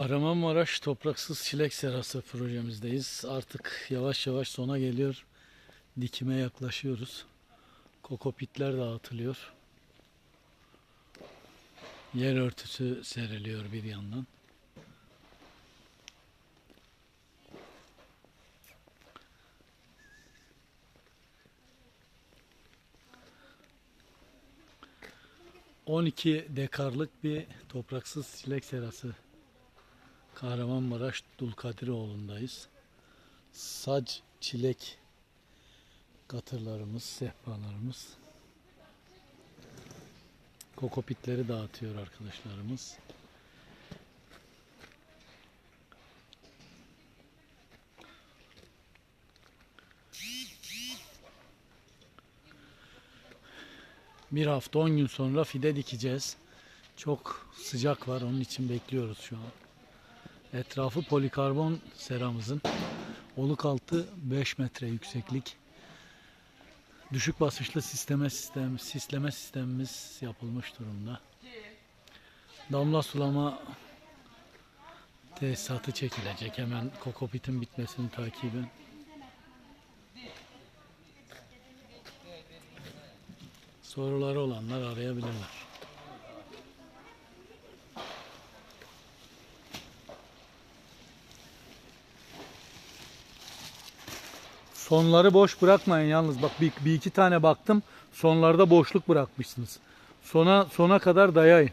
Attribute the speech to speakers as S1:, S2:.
S1: Kahramanmaraş Topraksız Çilek Serası projemizdeyiz. Artık yavaş yavaş sona geliyor. Dikime yaklaşıyoruz. Kokopitler dağıtılıyor. Yer örtüsü seriliyor bir yandan. ...12 dekarlık bir topraksız çilek serası Kahramanmaraş Dulkadiroğlu'ndayız. Sac, çilek katırlarımız, sehpalarımız. Kokopitleri dağıtıyor arkadaşlarımız. Bir hafta 10 gün sonra fide dikeceğiz. Çok sıcak var onun için bekliyoruz şu an. Etrafı polikarbon seramızın. Oluk altı 5 metre yükseklik. Düşük basınçlı sisteme sistem, sisleme sistemimiz yapılmış durumda. Damla sulama tesisatı çekilecek. Hemen kokopitin bitmesini takiben. Soruları olanlar arayabilirler. Sonları boş bırakmayın yalnız. Bak bir, bir iki tane baktım. Sonlarda boşluk bırakmışsınız. Sona sona kadar dayayın.